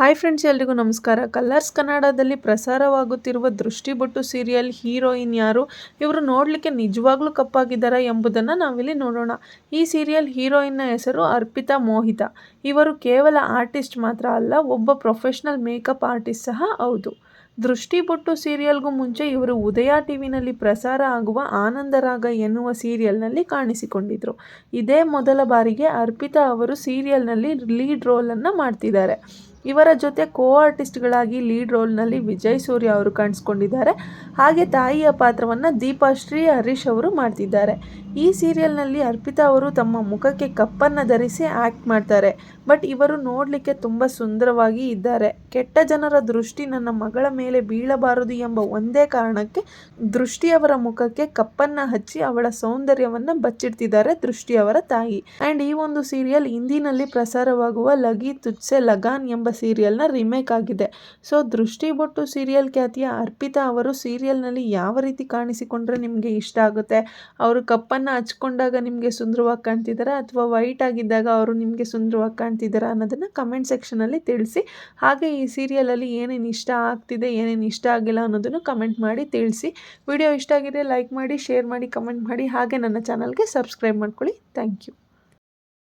Hi friends, ಎಲ್ರಿಗೂ ನಮಸ್ಕಾರ. Colours ಕನ್ನಡದಲ್ಲಿ ಪ್ರಸಾರವಾಗುತ್ತಿರುವ ದೃಷ್ಟಿಬೊಟ್ಟು ಸೀರಿಯಲ್ ಹೀರೋಯಿನ್ ಯಾರು, ಇವರು ನೋಡಲಿಕ್ಕೆ ನಿಜವಾಗ್ಲೂ ಕಪ್ಪಾಗಿದ್ದಾರಾ ಎಂಬುದನ್ನು ನಾವಿಲ್ಲಿ ನೋಡೋಣ. ಈ ಸೀರಿಯಲ್ ಹೀರೋಯಿನ್ನ ಹೆಸರು ಅರ್ಪಿತಾ ಮೋಹಿತಾ. ಇವರು ಕೇವಲ ಆರ್ಟಿಸ್ಟ್ ಮಾತ್ರ ಅಲ್ಲ, ಒಬ್ಬ ಪ್ರೊಫೆಷ್ನಲ್ ಮೇಕಪ್ ಆರ್ಟಿಸ್ಟ್ ಸಹ ಹೌದು. ದೃಷ್ಟಿಬೊಟ್ಟು ಸೀರಿಯಲ್ಗೂ ಮುಂಚೆ ಇವರು ಉದಯ ಟಿವಿನಲ್ಲಿ ಪ್ರಸಾರ ಆಗುವ ಆನಂದರಾಗ ಎನ್ನುವ ಸೀರಿಯಲ್ನಲ್ಲಿ ಕಾಣಿಸಿಕೊಂಡಿದ್ದರು ಇದೇ ಮೊದಲ ಬಾರಿಗೆ ಅರ್ಪಿತಾ ಅವರು ಸೀರಿಯಲ್ನಲ್ಲಿ ಲೀಡ್ ರೋಲನ್ನು ಮಾಡ್ತಿದ್ದಾರೆ. ಇವರ ಜೊತೆ ಕೋ ಆರ್ಟಿಸ್ಟ್ಗಳಾಗಿ ಲೀಡ್ ರೋಲ್ನಲ್ಲಿ ವಿಜಯ್ ಸೂರ್ಯ ಅವರು ಕಾಣಿಸ್ಕೊಂಡಿದ್ದಾರೆ. ಹಾಗೆ ತಾಯಿಯ ಪಾತ್ರವನ್ನು ದೀಪಾಶ್ರೀ ಹರೀಶ್ ಅವರು ಮಾಡ್ತಿದ್ದಾರೆ. ಈ ಸೀರಿಯಲ್ನಲ್ಲಿ ಅರ್ಪಿತಾ ಅವರು ತಮ್ಮ ಮುಖಕ್ಕೆ ಕಪ್ಪನ್ನು ಧರಿಸಿ ಆ್ಯಕ್ಟ್ ಮಾಡ್ತಾರೆ. ಬಟ್ ಇವರು ನೋಡಲಿಕ್ಕೆ ತುಂಬ ಸುಂದರವಾಗಿ ಇದ್ದಾರೆ. ಕೆಟ್ಟ ಜನರ ದೃಷ್ಟಿ ನನ್ನ ಮಗಳ ಮೇಲೆ ಬೀಳಬಾರದು ಎಂಬ ಒಂದೇ ಕಾರಣಕ್ಕೆ ದೃಷ್ಟಿಯವರ ಮುಖಕ್ಕೆ ಕಪ್ಪನ್ನು ಹಚ್ಚಿ ಅವಳ ಸೌಂದರ್ಯವನ್ನು ಬಚ್ಚಿಡ್ತಿದ್ದಾರೆ ದೃಷ್ಟಿಯವರ ತಾಯಿ. ಆ್ಯಂಡ್ ಈ ಒಂದು ಸೀರಿಯಲ್ ಹಿಂದಿನಲ್ಲಿ ಪ್ರಸಾರವಾಗುವ ಲಗಿ ತುಚ್ಸೆ ಲಗಾನ್ ಎಂಬ ಸೀರಿಯಲ್ನ ರಿಮೇಕ್ ಆಗಿದೆ. ಸೊ, ದೃಷ್ಟಿ ಬೊಟ್ಟು ಸೀರಿಯಲ್ ಖ್ಯಾತಿಯ ಅರ್ಪಿತಾ ಅವರು ಸೀರಿಯಲ್ನಲ್ಲಿ ಯಾವ ರೀತಿ ಕಾಣಿಸಿಕೊಂಡ್ರೆ ನಿಮಗೆ ಇಷ್ಟ ಆಗುತ್ತೆ? ಅವರು ಕಪ್ಪನ್ನು ಹಚ್ಕೊಂಡಾಗ ನಿಮಗೆ ಸುಂದರವಾಗಿ ಕಾಣ್ತಿದ್ದಾರೆ ಅಥವಾ ವೈಟ್ ಆಗಿದ್ದಾಗ ಅವರು ನಿಮಗೆ ಸುಂದರವಾಗಿ ಕಾಣ್ತಿದ್ದಾರಾ ಅನ್ನೋದನ್ನು ಕಮೆಂಟ್ ಸೆಕ್ಷನಲ್ಲಿ ತಿಳಿಸಿ. ಹಾಗೆ ಈ ಸೀರಿಯಲಲ್ಲಿ ಏನೇನು ಇಷ್ಟ ಆಗ್ತಿದೆ, ಏನೇನು ಇಷ್ಟ ಆಗಿಲ್ಲ ಅನ್ನೋದನ್ನು ಕಮೆಂಟ್ ಮಾಡಿ ತಿಳಿಸಿ. ವಿಡಿಯೋ ಇಷ್ಟ ಆಗಿದೆ ಲೈಕ್ ಮಾಡಿ, ಶೇರ್ ಮಾಡಿ, ಕಮೆಂಟ್ ಮಾಡಿ. ಹಾಗೆ ನನ್ನ ಚಾನಲ್ಗೆ ಸಬ್ಸ್ಕ್ರೈಬ್ ಮಾಡ್ಕೊಳ್ಳಿ. Thank you.